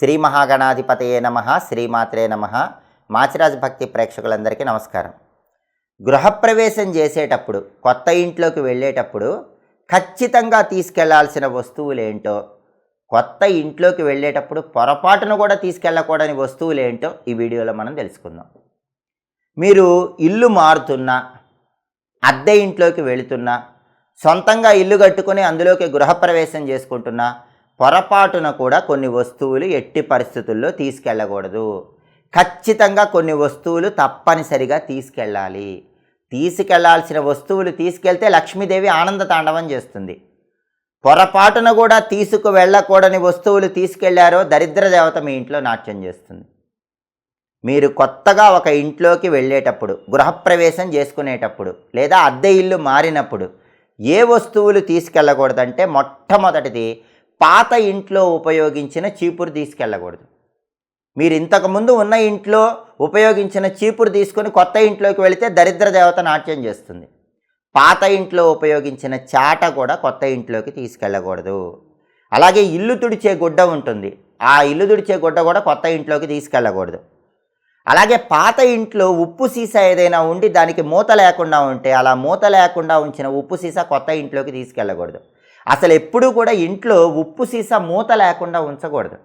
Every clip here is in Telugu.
శ్రీ మహాగణాధిపతయే నమ శ్రీమాత్రే నమ. మాచిరాజ్ భక్తి ప్రేక్షకులందరికీ నమస్కారం. గృహప్రవేశం చేసేటప్పుడు కొత్త ఇంట్లోకి వెళ్ళేటప్పుడు ఖచ్చితంగా తీసుకెళ్ళాల్సిన వస్తువులు ఏంటో కొత్త ఇంట్లోకి వెళ్ళేటప్పుడు పొరపాటును కూడా తీసుకెళ్ళకూడని వస్తువులు ఏంటో ఈ వీడియోలో మనం తెలుసుకుందాం. మీరు ఇల్లు మారుతున్నా అద్దె ఇంట్లోకి వెళుతున్నా సొంతంగా ఇల్లు కట్టుకొని అందులోకి గృహప్రవేశం చేసుకుంటున్నా పొరపాటున కూడా కొన్ని వస్తువులు ఎట్టి పరిస్థితుల్లో తీసుకెళ్ళకూడదు. ఖచ్చితంగా కొన్ని వస్తువులు తప్పనిసరిగా తీసుకెళ్ళాలి. తీసుకెళ్ళాల్సిన వస్తువులు తీసుకెళ్తే లక్ష్మీదేవి ఆనంద తాండవం చేస్తుంది. పొరపాటున కూడా తీసుకు వెళ్ళకూడని వస్తువులు తీసుకెళ్ళారో దరిద్ర దేవత మీ ఇంట్లో నాట్యం చేస్తుంది. మీరు కొత్తగా ఒక ఇంట్లోకి వెళ్ళేటప్పుడు గృహప్రవేశం చేసుకునేటప్పుడు లేదా అద్దె ఇల్లు మారినప్పుడు ఏ వస్తువులు తీసుకెళ్ళకూడదంటే మొట్టమొదటిది పాత ఇంట్లో ఉపయోగించిన చీపురు తీసుకెళ్ళకూడదు. మీరు ఇంతకుముందు ఉన్న ఇంట్లో ఉపయోగించిన చీపురు తీసుకొని కొత్త ఇంట్లోకి వెళితే దరిద్ర దేవత నాట్యం చేస్తుంది. పాత ఇంట్లో ఉపయోగించిన చాట కూడా కొత్త ఇంట్లోకి తీసుకెళ్ళకూడదు. అలాగే ఇల్లు తుడిచే గుడ్డ ఉంటుంది. ఆ ఇల్లు తుడిచే గుడ్డ కూడా కొత్త ఇంట్లోకి తీసుకెళ్ళకూడదు. అలాగే పాత ఇంట్లో ఉప్పు సీసా ఏదైనా ఉండి దానికి మూత లేకుండా ఉంటే అలా మూత లేకుండా ఉంచిన ఉప్పు సీసా కొత్త ఇంట్లోకి తీసుకెళ్ళకూడదు. అసలు ఎప్పుడూ కూడా ఇంట్లో ఉప్పు సీసా మూత లేకుండా ఉంచకూడదు.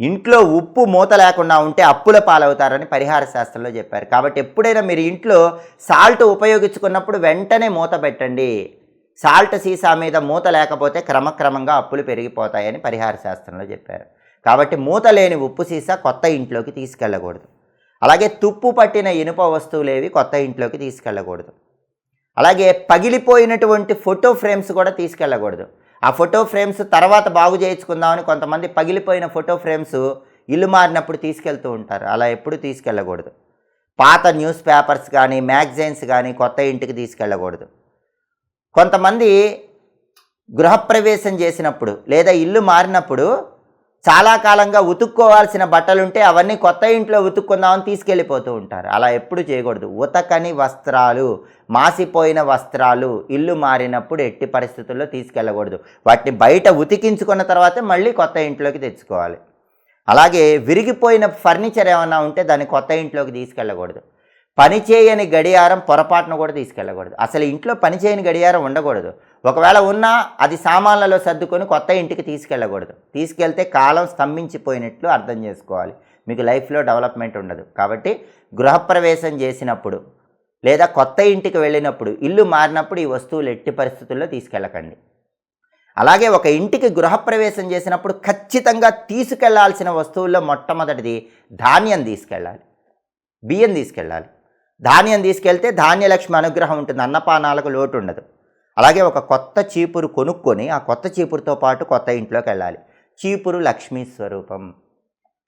ఇంట్లో ఉప్పు మూత లేకుండా ఉంటే అప్పుల పాలవుతారని పరిహార శాస్త్రంలో చెప్పారు. కాబట్టి ఎప్పుడైనా మీరు ఇంట్లో సాల్ట్ ఉపయోగించుకున్నప్పుడు వెంటనే మూత పెట్టండి. సాల్ట్ సీసా మీద మూత లేకపోతే క్రమక్రమంగా అప్పులు పెరిగిపోతాయని పరిహార శాస్త్రంలో చెప్పారు. కాబట్టి మూత లేని ఉప్పు సీసా కొత్త ఇంట్లోకి తీసుకెళ్ళకూడదు. అలాగే తుప్పు పట్టిన ఇనుప వస్తువులేవి కొత్త ఇంట్లోకి తీసుకెళ్ళకూడదు. అలాగే పగిలిపోయినటువంటి ఫోటో ఫ్రేమ్స్ కూడా తీసుకెళ్ళకూడదు. ఆ ఫోటో ఫ్రేమ్స్ తర్వాత బాగు చేయించుకుందామని కొంతమంది పగిలిపోయిన ఫోటో ఫ్రేమ్స్ ఇల్లు మారినప్పుడు తీసుకెళ్తూ ఉంటారు. అలా ఎప్పుడు తీసుకెళ్ళకూడదు. పాత న్యూస్ పేపర్స్ కానీ మ్యాగజైన్స్ కానీ కొత్త ఇంటికి తీసుకెళ్ళకూడదు. కొంతమంది గృహప్రవేశం చేసినప్పుడు లేదా ఇల్లు మారినప్పుడు చాలా కాలంగా ఉతుక్కోవాల్సిన బట్టలుంటే అవన్నీ కొత్త ఇంట్లో ఉతుక్కుందామని తీసుకెళ్ళిపోతూ ఉంటారు. అలా ఎప్పుడు చేయకూడదు. ఉతకని వస్త్రాలు మాసిపోయిన వస్త్రాలు ఇల్లు మారినప్పుడు ఎట్టి పరిస్థితుల్లో తీసుకెళ్ళకూడదు. వాటిని బయట ఉతికించుకున్న తర్వాతే మళ్ళీ కొత్త ఇంట్లోకి తెచ్చుకోవాలి. అలాగే విరిగిపోయిన ఫర్నిచర్ ఏమైనా ఉంటే దాన్ని కొత్త ఇంట్లోకి తీసుకెళ్ళకూడదు. పని చేయని గడియారం పొరపాటును కూడా తీసుకెళ్ళకూడదు. అసలు ఇంట్లో పని చేయని గడియారం ఉండకూడదు. ఒకవేళ ఉన్నా అది సామాన్లలో సర్దుకొని కొత్త ఇంటికి తీసుకెళ్ళకూడదు. తీసుకెళ్తే కాలం స్తంభించిపోయినట్లు అర్థం చేసుకోవాలి. మీకు లైఫ్లో డెవలప్మెంట్ ఉండదు. కాబట్టి గృహప్రవేశం చేసినప్పుడు లేదా కొత్త ఇంటికి వెళ్ళినప్పుడు ఇల్లు మారినప్పుడు ఈ వస్తువులు ఎట్టి పరిస్థితుల్లో తీసుకెళ్ళకండి. అలాగే ఒక ఇంటికి గృహప్రవేశం చేసినప్పుడు ఖచ్చితంగా తీసుకెళ్ళాల్సిన వస్తువుల్లో మొట్టమొదటిది ధాన్యం తీసుకెళ్ళాలి. బియ్యం తీసుకెళ్ళాలి. ధాన్యం తీసుకెళ్తే ధాన్యలక్ష్మి అనుగ్రహం ఉంటుంది. అన్నపానాలకు లోటు ఉండదు. అలాగే ఒక కొత్త చీపురు కొనుక్కొని ఆ కొత్త చీపురుతో పాటు కొత్త ఇంట్లోకి వెళ్ళాలి. చీపురు లక్ష్మీ స్వరూపం.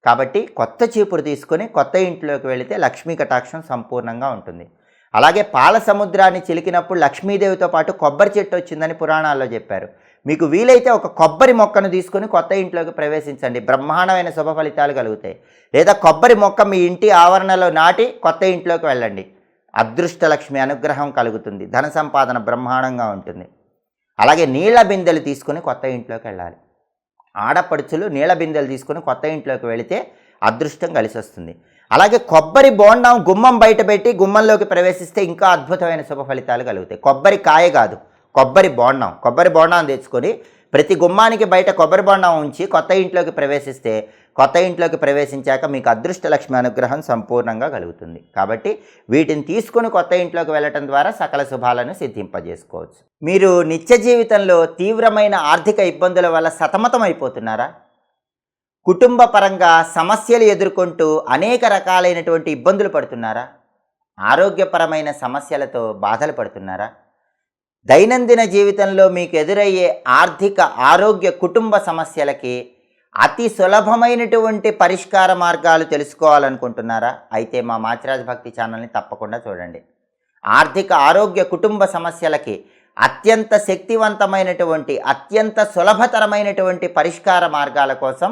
కాబట్టి కొత్త చీపురు తీసుకొని కొత్త ఇంట్లోకి వెళితే లక్ష్మీ కటాక్షం సంపూర్ణంగా ఉంటుంది. అలాగే పాల సముద్రాన్ని చిలికినప్పుడు లక్ష్మీదేవితో పాటు కొబ్బరి చెట్టు వచ్చిందని పురాణాల్లో చెప్పారు. మీకు వీలైతే ఒక కొబ్బరి మొక్కను తీసుకొని కొత్త ఇంట్లోకి ప్రవేశించండి. బ్రహ్మాండమైన శుభ ఫలితాలు కలుగుతాయి. లేదా కొబ్బరి మొక్క మీ ఇంటి ఆవరణలో నాటి కొత్త ఇంట్లోకి వెళ్ళండి. అదృష్టలక్ష్మి అనుగ్రహం కలుగుతుంది. ధన సంపాదన బ్రహ్మాండంగా ఉంటుంది. అలాగే నీళ్ళ బిందెలు తీసుకుని కొత్త ఇంట్లోకి వెళ్ళాలి. ఆడపడుచులు నీళ్ళ బిందెలు తీసుకుని కొత్త ఇంట్లోకి వెళితే అదృష్టం కలిసి వస్తుంది అలాగే కొబ్బరి బోండం గుమ్మం బయట పెట్టి గుమ్మంలోకి ప్రవేశిస్తే ఇంకా అద్భుతమైన శుభ ఫలితాలు కలుగుతాయి. కొబ్బరి కాయ కాదు కొబ్బరి బోండం. కొబ్బరి బోండం తెచ్చుకొని ప్రతి గుమ్మానికి బయట కొబ్బరి బోండం ఉంచి కొత్త ఇంట్లోకి ప్రవేశిస్తే కొత్త ఇంట్లోకి ప్రవేశించాక మీకు అదృష్ట లక్ష్మి అనుగ్రహం సంపూర్ణంగా కలుగుతుంది. కాబట్టి వీటిని తీసుకుని కొత్త ఇంట్లోకి వెళ్ళటం ద్వారా సకల శుభాలను సిద్ధింపజేసుకోవచ్చు. మీరు నిత్య జీవితంలో తీవ్రమైన ఆర్థిక ఇబ్బందుల వల్ల సతమతం అయిపోతున్నారా కుటుంబ పరంగా సమస్యలు ఎదుర్కొంటూ అనేక రకాలైనటువంటి ఇబ్బందులు పడుతున్నారా? ఆరోగ్యపరమైన సమస్యలతో బాధలు పడుతున్నారా? దైనందిన జీవితంలో మీకు ఎదురయ్యే ఆర్థిక ఆరోగ్య కుటుంబ సమస్యలకి అతి సులభమైనటువంటి పరిష్కార మార్గాలు తెలుసుకోవాలనుకుంటున్నారా? అయితే మా మాచిరాజ్ భక్తి ఛానల్ని తప్పకుండా చూడండి. ఆర్థిక ఆరోగ్య కుటుంబ సమస్యలకి అత్యంత శక్తివంతమైనటువంటి అత్యంత సులభతరమైనటువంటి పరిష్కార మార్గాల కోసం